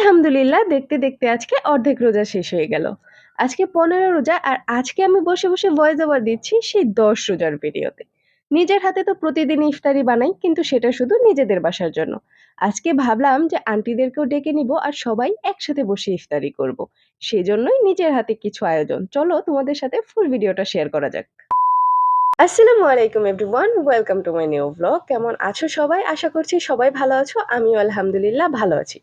আলহামদুলিল্লাহ দেখতে, দেখতে আজকে অর্ধেক রোজা শেষ হয়ে গেল। আজকে ১৫ রোজা আর আজকে আমি বসে, বসে ভয়েস ওভার দিচ্ছি সেই ১০ রোজার ভিডিওতে। নিজের হাতে তো প্রতিদিন ইফতারি বানাই কিন্তু সেটা শুধু নিজেদের বাসার জন্য। আজকে ভাবলাম যে আন্টিদেরকেও ডেকে নিব আর সবাই একসাথে বসে ইফতারি করব। সেজন্যই নিজের হাতে কিছু আয়োজন। চলো তোমাদের সাথে ফুল ভিডিওটা শেয়ার করা যাক। আসসালামু আলাইকুম everyone welcome to my new blog কেমন আছো সবাই আশা করছি সবাই ভালো আছো আমিও আলহামদুলিল্লাহ ভালো আছি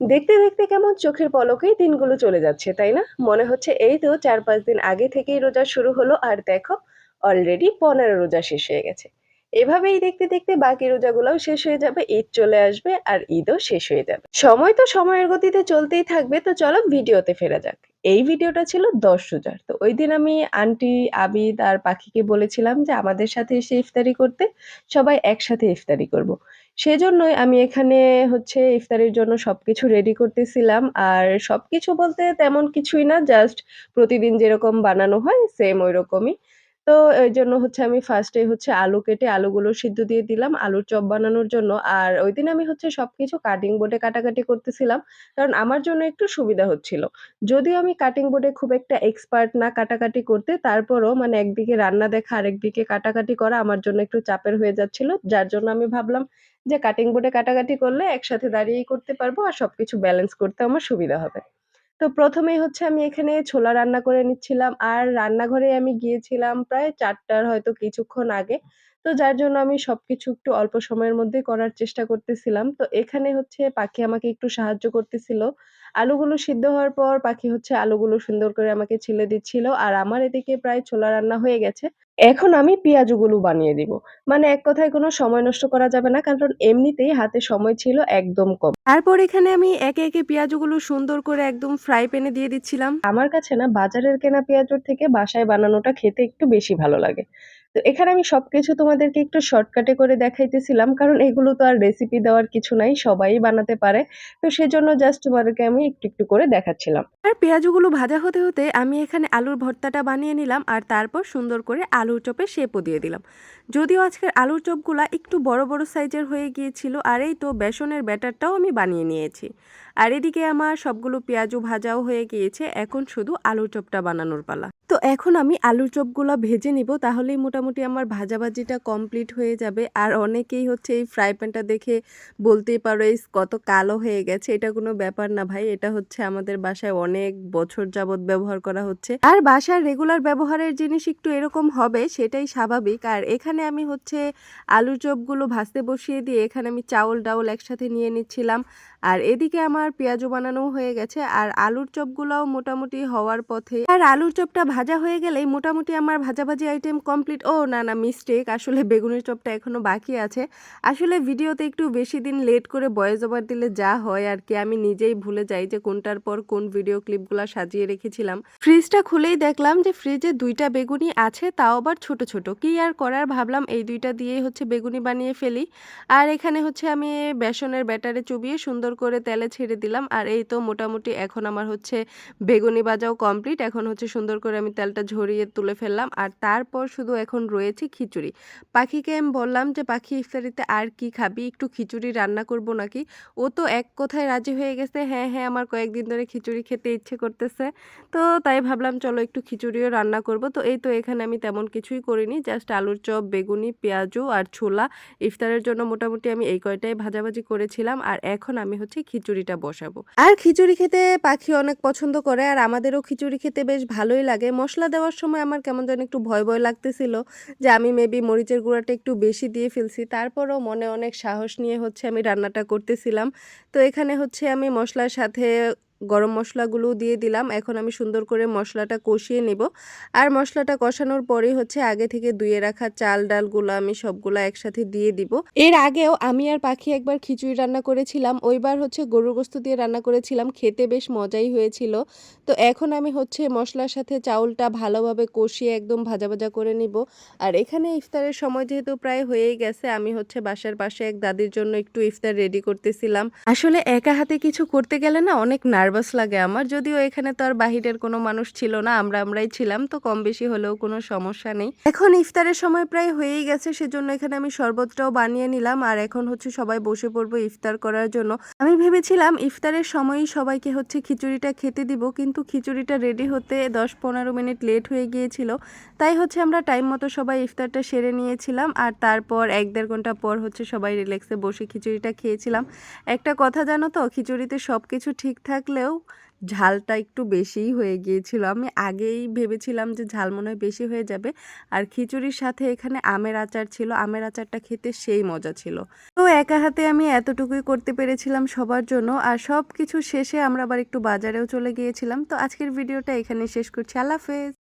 দেখতে দেখতে কেমন চোখের পলকেই দিনগুলো চলে যাচ্ছে, তাই না? মনে হচ্ছে এই তো চার পাঁচ দিন আগে থেকেই রোজা শুরু হলো আর দেখো অলরেডি পনেরো রোজা শেষ হয়ে গেছে। এভাবেই দেখতে দেখতে বাকি রোজাগুলোও শেষ হয়ে যাবে, ঈদ চলে আসবে আর ঈদও শেষ হয়ে যাবে। সময় তো সময়ের গতিতে চলতেই থাকবে, তো চলো ভিডিওতে ফেরা যাক। এই ভিডিওটা ছিল দশ রোজার তো ওই দিন আমি আন্টি আবিদ আর পাখিকে বলেছিলাম যে আমাদের সাথে এসে ইফতারি করতে, সবাই একসাথে ইফতারি করব। সেজন্যই আমি এখানে হচ্ছে ইফতারির জন্য সব কিছু রেডি করতেছিলাম। আর সব কিছু বলতে তেমন কিছুই না জাস্ট প্রতিদিন যেরকম বানানো হয় সেম ওই রকমই তো এই জন্য হচ্ছে আমি ফার্স্টে হচ্ছে আলু কেটে আলুগুলো সিদ্ধ দিয়ে দিলাম, আলুর চপ বানানোর জন্য। আর ওই দিন আমি হচ্ছে সবকিছু কাটিং বোর্ডে কাটাকাটি করতেছিলাম, কারণ আমার জন্য একটু সুবিধা হচ্ছিল। যদিও আমি কাটিং বোর্ডে খুব একটা এক্সপার্ট না কাটাকাটি করতে, তারপরও মানে একদিকে রান্না দেখা, আরেকদিকে কাটাকাটি করা আমার জন্য একটু চাপের হয়ে যাচ্ছিল। যার জন্য আমি ভাবলাম যে কাটিং বোর্ডে কাটাকাটি করলে একসাথে দাঁড়িয়েই করতে পারব আর সবকিছু ব্যালেন্স করতে আমার সুবিধা হবে। তো প্রথমেই হচ্ছে আমি এখানে ছোলা রান্না করে নিচ্ছিলাম আর রান্নাঘরে আমি গিয়েছিলাম প্রায় চারটার হয়তো কিছুক্ষণ আগে। তো যার জন্য আমি সবকিছু একটু অল্প সময়ের মধ্যে করার চেষ্টা করতেছিলাম। তো এখানে হচ্ছে পাখি আমাকে একটু সাহায্য করতেছিল। আলুগুলো সিদ্ধ হওয়ার পর পাখি হচ্ছে আলুগুলো সুন্দর করে আমাকে ছিলে দিচ্ছিল। আর আমার এদিকে প্রায় ছোলা রান্না হয়ে গেছে। এখন আমি পেঁয়াজুগুলো বানিয়ে দিব। মানে এক কথায় কোনো সময় নষ্ট করা যাবে না কারণ এমনিতেই হাতে সময় ছিল একদম কম। তারপর এখানে আমি একে, একে পেঁয়াজগুলো সুন্দর করে একদম ফ্রাই প্যানে দিয়ে দিচ্ছিলাম। আমার কাছে না বাজারের কেনা পেঁয়াজুর থেকে বাসায় বানানোটা খেতে একটু বেশি ভালো লাগে। তো এখানে আমি সব কিছু তোমাদেরকে একটু শর্টকাটে করে দেখাইতেছিলাম, কারণ এগুলো তো আর রেসিপি দেওয়ার কিছু নাই, সবাই বানাতে পারে। তো সেজন্য জাস্ট তোমাদেরকে আমি একটু একটু করে দেখাচ্ছিলাম। আর পেঁয়াজগুলো ভাজা হতে হতে আমি এখানে আলুর ভর্তাটা বানিয়ে নিলাম আর তারপর সুন্দর করে আলুর চপে শেপও দিয়ে দিলাম। যদিও আজকের আলুর চপগুলা একটু বড় বড় সাইজের হয়ে গিয়েছিল আর এই তো বেসনের ব্যাটারটাও আমি বানিয়ে নিয়েছি। আর এদিকে আমার সবগুলো পেঁয়াজও ভাজাও হয়ে গিয়েছে, এখন শুধু আলুর চপটা বানানোর পালা। তো এখন আমি আলুর চপগুলো ভেজে নিব, তাহলেই মোটামুটি আমার ভাজাভাজিটা কমপ্লিট হয়ে যাবে। আর অনেকেই হচ্ছে এই ফ্রাই প্যানটা দেখে বলতেই পারো এই কত কালো হয়ে গেছে। এটা কোনো ব্যাপার না ভাই, এটা হচ্ছে আমাদের বাসায় অনেক বছর যাবত ব্যবহার করা হচ্ছে। আর বাসার রেগুলার ব্যবহারের জিনিস একটু এরকম হবে, সেটাই স্বাভাবিক। আর এখানে আমি হচ্ছে আলুর চপগুলো ভাজতে বসিয়ে দিয়ে এখানে আমি চাউল ডাউল একসাথে নিয়ে নিচ্ছিলাম। আর এদিকে আমার পেঁয়াজও বানানো হয়ে গেছে। আর আলুর চপগুলোও মোটামুটি হওয়ার পথে। আর আলুর চপটা ভাজা হয়ে গেলেই মোটামুটি আমার ভাজাভাজি আইটেম কমপ্লিট ও, না না মিস্টেক আসলে বেগুনের চপটা এখনও বাকি আছে। আসলে ভিডিওতে একটু বেশি দিন লেট করে বয়েস ওভার দিলে যা হয় আর কি, আমি নিজেই ভুলে যাই যে কোনটার পর কোন ভিডিও ক্লিপগুলো সাজিয়ে রেখেছিলাম। ফ্রিজটা খুলেই দেখলাম যে ফ্রিজে দুইটা বেগুনি আছে, তাও আবার ছোট ছোট। কি আর করার ভাবলাম, এই দুইটা দিয়েই হচ্ছে বেগুনি বানিয়ে ফেলি। আর এখানে হচ্ছে আমি বেসনের ব্যাটারে চুবিয়ে সুন্দর করে তেলে ছেড়ে দিলাম। আর এই তো মোটামুটি এখন আমার হচ্ছে বেগুনি বাজাও কমপ্লিট। এখন হচ্ছে সুন্দর করে আমি তেলটা ঝরিয়ে তুলে ফেললাম। আর তারপর শুধু এখন রয়েছে খিচুড়ি। পাখিকে আমি বললাম যে, পাখি ইফতারিতে আর কি খাবি? একটু খিচুড়ি রান্না করব নাকি? ও তো এক কথায় রাজি হয়ে গেছে হ্যাঁ হ্যাঁ আমার কয়েকদিন ধরে খিচুড়ি খেতে ইচ্ছে করতেছে। তো তাই ভাবলাম, চলো একটু খিচুড়িও রান্না করব। তো এই তো এখানে আমি তেমন কিছুই করিনি জাস্ট আলুর চপ, বেগুনি, পেঁয়াজু আর ছোলা। ইফতারের জন্য মোটামুটি আমি এই কয়টাই ভাজাভাজি করেছিলাম আর এখন আমি হচ্ছে খিচুড়িটা বসাবো। আর খিচুড়ি খেতে পাখি অনেক পছন্দ করে আর আমাদেরও খিচুড়ি খেতে বেশ ভালোই লাগে। মশলা দেওয়ার সময় আমার কেমন যেন একটু ভয় ভয় লাগতেছিল যে আমি মেবি মরিচের গুঁড়াটা একটু বেশি দিয়ে ফেলছি। তারপরও মনে অনেক সাহস নিয়ে হচ্ছে আমি রান্নাটা করতেছিলাম। তো এখানে হচ্ছে আমি মশলার সাথে গরম মশলাগুলো দিয়ে দিলাম। এখন আমি সুন্দর করে মশলাটা কষিয়ে নেব। আর মশলাটা কষানোর পরেই হচ্ছে আগে থেকে ধুয়ে রাখা চাল ডালগুলো আমি সবগুলো একসাথে দিয়ে দিব। এর আগেও আমি আর পাখি একবার খিচুড়ি রান্না করেছিলাম। ওইবার হচ্ছে গরুর গোস্ত দিয়ে রান্না করেছিলাম। খেতে বেশ মজাই হয়েছিল। তো এখন আমি হচ্ছে মশলার সাথে চাউলটা ভালোভাবে কষিয়ে একদম ভাজা ভাজা করে নিব। আর এখানে ইফতারের সময় যেহেতু প্রায় হয়েই গেছে, আমি হচ্ছে বাসার পাশে এক দাদির জন্য একটু ইফতার রেডি করতেছিলাম। আসলে একা হাতে কিছু করতে গেলে না অনেক নার্ভ নার্ভাস লাগে আমার। যদিও এখানে তো আর বাহিরের কোনো মানুষ ছিল না, আমরা আমরাই ছিলাম, তো কম বেশি হলেও কোনো সমস্যা নেই। এখন ইফতারের সময় প্রায় হয়েই গেছে, সেজন্য এখানে আমি শরবতটাও বানিয়ে নিলাম, আর এখন হচ্ছে সবাই বসে পড়ব ইফতার করার জন্য। আমি ভেবেছিলাম ইফতারের সময়ই সবাইকে হচ্ছে খিচুড়িটা খেতে দিব, কিন্তু খিচুড়িটা রেডি হতে দশ পনেরো মিনিট লেট হয়ে গিয়েছিল। তাই হচ্ছে আমরা টাইম মতো সবাই ইফতারটা সেরে নিয়েছিলাম, আর তারপর এক দেড় ঘণ্টা পর হচ্ছে সবাই রিল্যাক্সে বসে খিচুড়িটা খেয়েছিলাম। একটা কথা জানো তো, খিচুড়িতে সব কিছু ঠিক থাকলেও ঝালটা একটু বেশিই হয়ে গিয়েছিল। আমি আগেই ভেবেছিলাম যে ঝাল মনে হয় বেশি হয়ে যাবে। আর খিচুড়ির সাথে এখানে আমের আচার ছিল। আমের আচারটা খেতে সেই মজা ছিল। তো একা হাতে আমি এতটুকুই করতে পেরেছিলাম সবার জন্য। আর সব কিছু শেষে আমরা আবার একটু বাজারেও চলে গিয়েছিলাম। তো আজকের ভিডিওটা এখানে শেষ করছি। আল্লাহ হাফেজ।